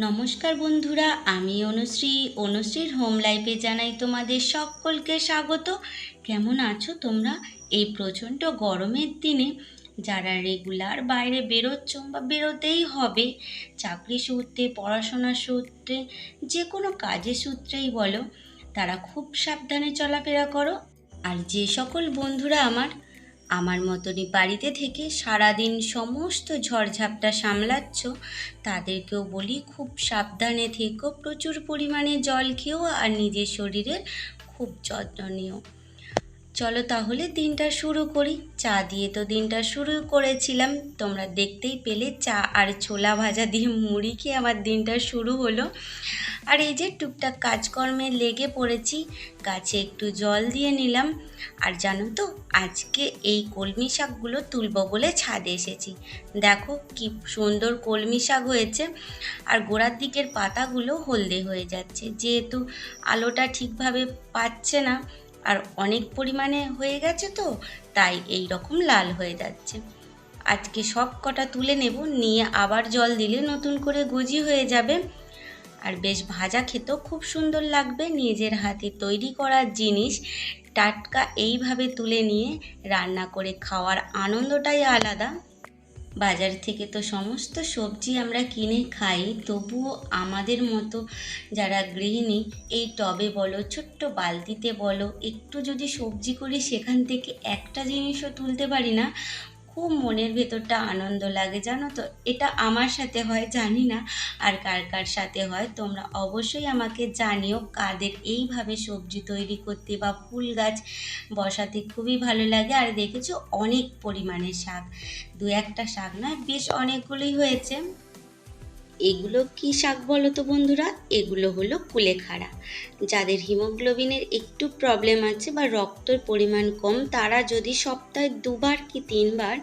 নমস্কার বন্ধুরা, আমি অনুশ্রী। অনুশ্রীর হোম লাইফে জানাই তোমাদের সকলকে স্বাগত। কেমন আছো তোমরা? এই প্রচণ্ড গরমের দিনে যারা রেগুলার বাইরে বেরোচ্ছ বা বেরোতেই হবে, চাকরি সূত্রে পড়াশোনার সূত্রে যে কোনো কাজের সূত্রেই বলো, তারা খুব সাবধানে চলাফেরা করো। আর যে সকল বন্ধুরা আমার আমার মতনই বাড়িতে থেকে সারাদিন সমস্ত ঝড়ঝাপটা সামলাচ্ছ, তাদেরকেও বলি খুব সাবধানে থেকো। প্রচুর পরিমাণে জল খেও আর নিজের শরীরের খুব যত্ন নিও। চলো তাহলে দিনটা শুরু করি। চা দিয়ে তো দিনটা শুরু করেছিলাম। তোমরা দেখতেই পেলে চা আর ছোলা ভাজা দিয়ে মুড়ি খেয়ে আমার দিনটা শুরু হলো। আর এই যে টুকটাক কাজকর্মে লেগে পড়েছি, গাছে একটু জল দিয়ে নিলাম। আর জানো তো, আজকে এই কলমি শাকগুলো তুলবো বলে ছাদে এসেছি। দেখো কি সুন্দর কলমি শাক হয়েছে। আর গোড়ার দিকের পাতাগুলো হলদে হয়ে যাচ্ছে। যেহেতু আলোটা ঠিকভাবে পাচ্ছে না আর অনেক পরিমাণে হয়ে গেছে তো, তাই এই রকম লাল হয়ে যাচ্ছে। আজকে সব কটা তুলে নেব, নিয়ে আবার জল দিলে নতুন করে গজি হয়ে যাবে। আর বেশ ভাজা খেতেও খুব সুন্দর লাগবে নিজের হাতে তৈরি করা জিনিস। টাটকা এইভাবে তুলে নিয়ে রান্না করে খাওয়ার আনন্দটাই আলাদা। বাজার থেকে তো সমস্ত সবজি আমরা কিনে খাই। তবুও আমাদের মতো যারা গৃহিণী, এই টবে বলো, ছোট্ট বালতিতে বলো, একটু যদি সবজি করি সেখান থেকে একটা জিনিসও তুলতে পারি না খুব মনের ভেতরটা আনন্দ লাগে, জানো তো? এটা আমার সাথে হয়, জানি না। আর কার কার সাথে হয়, তোমরা অবশ্যই আমাকে জানিও কাদের এইভাবে সবজি তৈরি করতে বা ফুল গাছ বসাতে খুবই ভালো লাগে। আর দেখেছ, অনেক পরিমাণে শাক। দু একটা শাক নয়, বেশ অনেকগুলোই হয়েছে। এগুলো কি শাক বলো তো বন্ধুরা? এগুলো হলো কুলেখাড়া। যাদের হিমোগ্লোবিনের একটু প্রবলেম আছে বা রক্তর পরিমাণ কম, তারা যদি সপ্তাহে দুবার কি তিনবার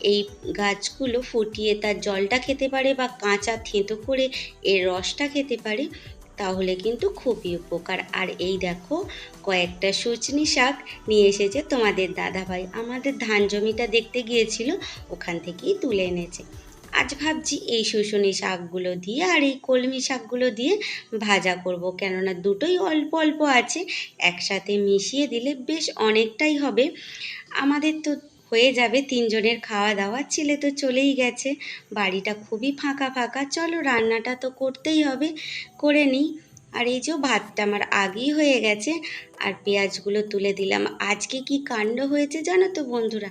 এই গাছগুলো ফুটিয়ে তার জলটা খেতে পারে বা কাঁচা থেঁতো করে এর রসটা খেতে পারে, তাহলে কিন্তু খুবই উপকার। আর এই দেখো, কয়েকটা সুচনি শাক নিয়ে এসেছে তোমাদের দাদাভাই। আমাদের ধান জমিটা দেখতে গিয়েছিল, ওখান থেকেই তুলে এনেছে। আজ ভাবছি এই শুশুনি শাকগুলো দিয়ে আর এই কলমি শাকগুলো দিয়ে ভাজা করব। কেননা দুটোই অল্প অল্প আছে, একসাথে মিশিয়ে দিলে বেশ অনেকটাই হবে। আমাদের তো হয়ে যাবে তিনজনের খাওয়া দাওয়া, ছেলে তো চলেই গেছে, বাড়িটা খুবই ফাঁকা ফাঁকা। চলো রান্নাটা তো করতেই হবে, করে নিই। আর এই যে ভাতটা আমার আগেই হয়ে গেছে। আর পেঁয়াজগুলো তুলে দিলাম। আজকে কি কাণ্ড হয়েছে জানো তো বন্ধুরা?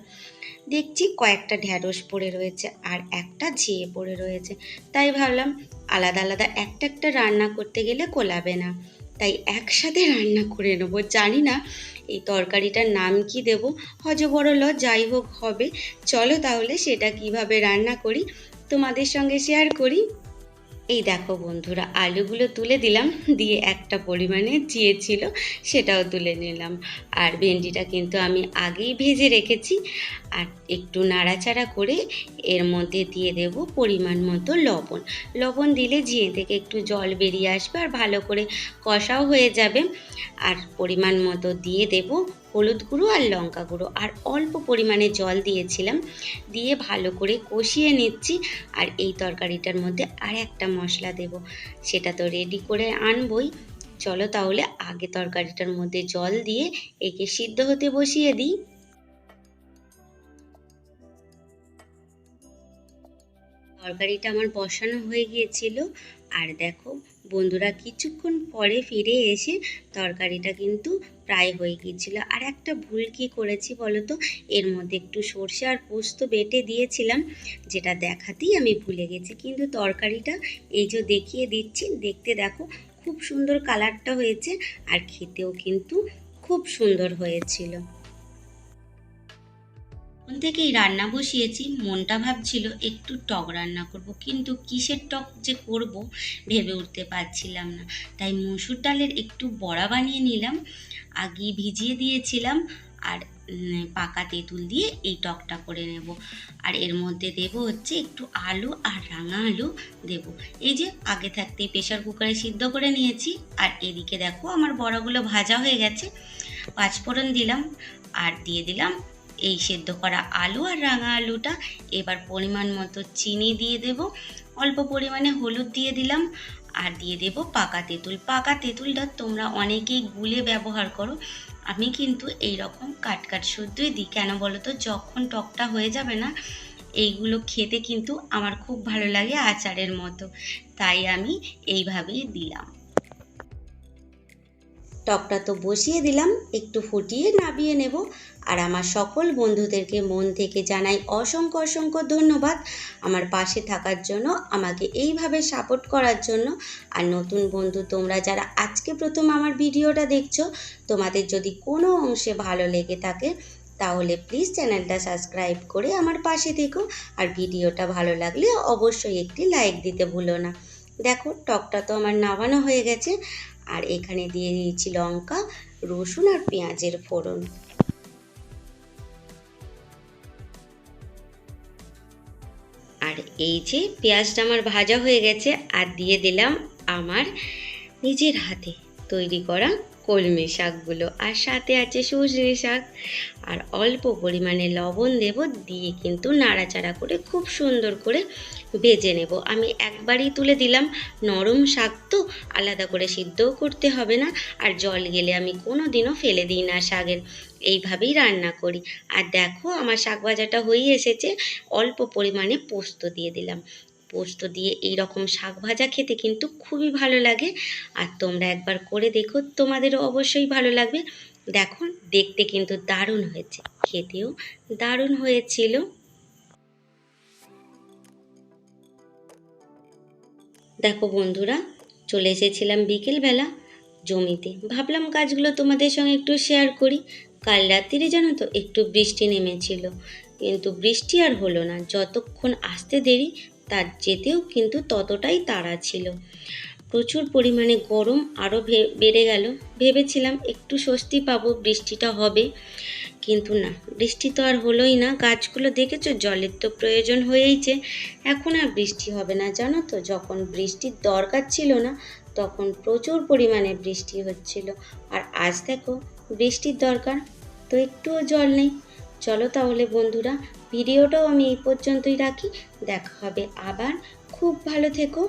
দেখছি কয়েকটা ঢ্যাঁড়স পড়ে রয়েছে আর একটা ঝিয়ে পড়ে রয়েছে। তাই ভাবলাম আলাদা আলাদা একটা একটা রান্না করতে গেলে কোলাবে না। তাই একসাথে রান্না করে নেব। জানি না এই তরকারিটার নাম কি দেব? হজবরল যাই হোক হবে। চলো তাহলে সেটা কীভাবে রান্না করি তোমাদের সঙ্গে শেয়ার করি। এই দেখো বন্ধুরা, আলুগুলো তুলে দিলাম, দিয়ে একটা পরিমাণে জিয়েছিল সেটাও তুলে নিলাম। আর ভেন্ডিটা কিন্তু আমি আগেই ভেজে রেখেছি, আর একটু নাড়াচাড়া করে এর মধ্যে দিয়ে দেব পরিমাণ মতো লবণ। লবণ দিলে ঝিয়ে থেকে একটু জল বেরিয়ে আসবে, আর ভালো করে কষাও হয়ে যাবে। আর পরিমাণ মতো দিয়ে দেব হলুদ গুঁড়ো আর লঙ্কা গুঁড়ো। আর অল্প পরিমাণে জল দিয়েছিলাম। দিয়ে ভালো করে কষিয়ে নিচ্ছি। আর এই তরকারিটার মধ্যে আর একটা মশলা দেব। সেটা তো রেডি করে আনবই। চলো তাহলে আগে তরকারিটার মধ্যে জল দিয়ে একে সিদ্ধ হতে বসিয়ে দিই। তরকারিটা আমার বসানো হয়ে গিয়েছিল। আর দেখো, বন্ধুরা কিছুক্ষণ পরে ফিরে এসে তরকারিটা কিন্তু প্রায় হয়ে গিয়েছিল। আর একটা ভুল কি করেছি বলো তো এর মধ্যে একটু সর্ষে আর পোস্ত বেটে দিয়েছিলাম, যেটা দেখাতেই আমি ভুলে গেছি। কিন্তু তরকারিটা এই যে দেখিয়ে দিচ্ছি, দেখতে দেখো, খুব সুন্দর কালারটা হয়েছে আর খেতেও কিন্তু খুব সুন্দর হয়েছিল। থেকেই রান্না বসিয়েছি, মনটা ভাবছিল একটু টক রান্না করব, কিন্তু কিসের টক যে করব ভেবে উঠতে পারছিলাম না। তাই মসুর ডালের একটু বড়া বানিয়ে নিলাম, আগে ভিজিয়ে দিয়েছিলাম, আর পাকা তেঁতুল দিয়ে এই টকটা করে নেব। আর এর মধ্যে দেব হচ্ছে একটু আলু আর রাঙা আলু দেব। এই যে, আগে থাকতেই প্রেশার কুকারে সিদ্ধ করে নিয়েছি, আর এদিকে দেখো আমার বড়াগুলো ভাজা হয়ে গেছে। পাঁচফোড়ন দিলাম, আর দিয়ে দিলাম এই সেদ্ধ করা আলু আর রাঙা আলুটা এবার পরিমাণ মতো চিনি দিয়ে দেব। অল্প পরিমাণে হলুদ দিয়ে দিলাম আর দিয়ে দেব পাকা তেঁতুল। পাকা তেঁতুলটা তোমরা অনেকেই গুলে ব্যবহার করো। আমি কিন্তু এই রকম কাট কাট শুদ্ধই দিই। কেন বলো তো? যখন টকটা হয়ে যাবে না, এইগুলো খেতে কিন্তু আমার খুব ভালো লাগে আচারের মতো। তাই আমি এইভাবেই দিলাম। টকটা তো বসিয়ে দিলাম, একটু ফুটিয়ে নাবিয়ে নেব। আর আমার সকল বন্ধুদেরকে মন থেকে জানাই অসংখ্য অসংখ্য ধন্যবাদ আমার পাশে থাকার জন্য, আমাকে এইভাবে সাপোর্ট করার জন্য। আর নতুন বন্ধু তোমরা যারা আজকে প্রথম আমার ভিডিওটা দেখছ, তোমাদের যদি কোনো অংশে ভালো লেগে থাকে, তাহলে প্লিজ চ্যানেলটা সাবস্ক্রাইব করে আমার পাশে থেকো। আর ভিডিওটা ভালো লাগলে অবশ্যই একটি লাইক দিতে ভুলো না। দেখো টকটা তো আমার নামানো হয়ে গেছে। আর এখানে দিয়ে দিয়েছি লঙ্কা, রসুন আর পেঁয়াজের ফোড়ন। আর এই যে পেঁয়াজটা আমার ভাজা হয়ে গেছে, আর দিয়ে দিলাম আমার নিজের হাতে তৈরি করা কলমি শাকগুলো আর সাথে আছে সজনে শাক। আর অল্প পরিমাণে লবণ দেব, দিয়ে কিন্তু নাড়াচাড়া করে খুব সুন্দর করে ভেজে নেব। আমি একবারই তুলে দিলাম, নরম শাক তো আলাদা করে সিদ্ধও করতে হবে না। আর জল গেলে আমি কোনো দিনও ফেলে দিই না শাকের। এইভাবেই রান্না করি। আর দেখো, আমার শাক ভাজাটা হয়েই এসেছে, অল্প পরিমাণে পোস্ত দিয়ে দিলাম। পোস্ত দিয়ে এই রকম শাক ভাজা খেতে কিন্তু খুবই ভালো লাগে। আর তোমরা একবার করে দেখো, তোমাদেরও অবশ্যই ভালো লাগবে। দেখো, দেখতে কিন্তু দারুণ হয়েছে, খেতেও দারুণ হয়েছিল। দেখো বন্ধুরা, চলে এসেছিলাম বিকেলবেলা জমিতে। ভাবলাম কাজগুলো তোমাদের সঙ্গে একটু শেয়ার করি। কাল রাত্রিরে জানো তো, একটু বৃষ্টি নেমেছিল। কিন্তু বৃষ্টি আর হলো না, যতক্ষণ আসতে দেরি তার যেতেও কিন্তু ততটাই তাড়া ছিল। প্রচুর পরিমাণে গরম আরও বেড়ে গেল। ভেবেছিলাম একটু স্বস্তি পাবো, বৃষ্টিটা হবে, কিন্তু না। বৃষ্টি তো আর হলোই না। গাছগুলো দেখেছ? জলের তো প্রয়োজন হয়েইছে এখন আর বৃষ্টি হবে না। জানো তো, যখন বৃষ্টির দরকার ছিল না, তখন প্রচুর পরিমাণে বৃষ্টি হচ্ছিল। আর আজ দেখো, বৃষ্টির দরকার, তো একটুও জল নেই। চলো তাহলে বন্ধুরা ভিডিওটাও আমি এই পর্যন্তই রাখি। দেখা হবে আবার। খুব ভালো থেকো।